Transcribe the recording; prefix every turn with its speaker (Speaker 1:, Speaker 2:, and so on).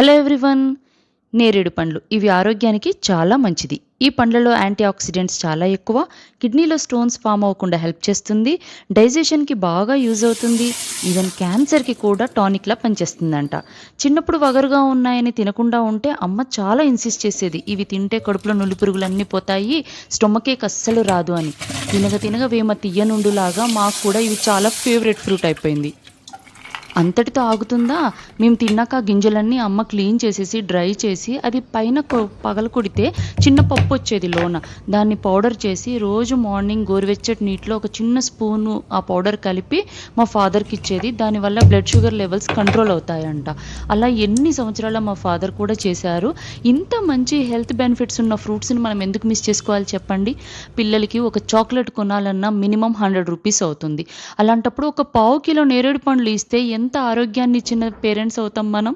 Speaker 1: Hello everyone నేరేడు పండ్లు. ఇవి ఆరోగ్యానికి చాలా మంచిది. ఈ పండ్లలో యాంటీ ఆక్సిడెంట్స్ చాలా ఎక్కువ. కిడ్నీలో స్టోన్స్ ఫామ్ అవ్వకుండా హెల్ప్ చేస్తుంది. డైజెషన్కి బాగా యూజ్ అవుతుంది. ఈవెన్ క్యాన్సర్కి కూడా టానిక్లా పనిచేస్తుందంట. చిన్నప్పుడు వగరుగా ఉన్నాయని తినకుండా ఉంటే అమ్మ చాలా ఇన్సిస్ట్ చేసేది. ఇవి తింటే కడుపులో నులి పురుగులన్నీ పోతాయి. స్టొమకేక్ అస్సలు రాదు అని. తినగ తినగ వేమ తీయనుండులాగా మాకు కూడా ఇవి చాలా ఫేవరెట్ ఫ్రూట్ అయిపోయింది. అంతటితో ఆగుతుందా? మేము తిన్నాక గింజలన్నీ అమ్మ క్లీన్ చేసేసి డ్రై చేసి అది పైన కొ- పగల కొడితే చిన్న పప్పు వచ్చేది లోన. దాన్ని పౌడర్ చేసి రోజు మార్నింగ్ గోరువెచ్చటి నీటిలో ఒక చిన్న స్పూను ఆ పౌడర్ కలిపి మా ఫాదర్కి ఇచ్చేది. దానివల్ల బ్లడ్ షుగర్ లెవెల్స్ కంట్రోల్ అవుతాయంట. అలా ఎన్ని సంవత్సరాల మా ఫాదర్ కూడా చేశారు. ఇంత మంచి హెల్త్ బెనిఫిట్స్ ఉన్న ఫ్రూట్స్ని మనం ఎందుకు మిస్ చేసుకోవాలి చెప్పండి? పిల్లలకి ఒక చాక్లెట్ కొనాలన్నా మినిమం హండ్రెడ్ రూపీస్ అవుతుంది. అలాంటప్పుడు ఒక పావు కిలో నేరేడు పండ్లు ఇస్తే ఎంత ఆరోగ్యాన్ని ఇచ్చిన పేరెంట్స్ అవుతాం మనం?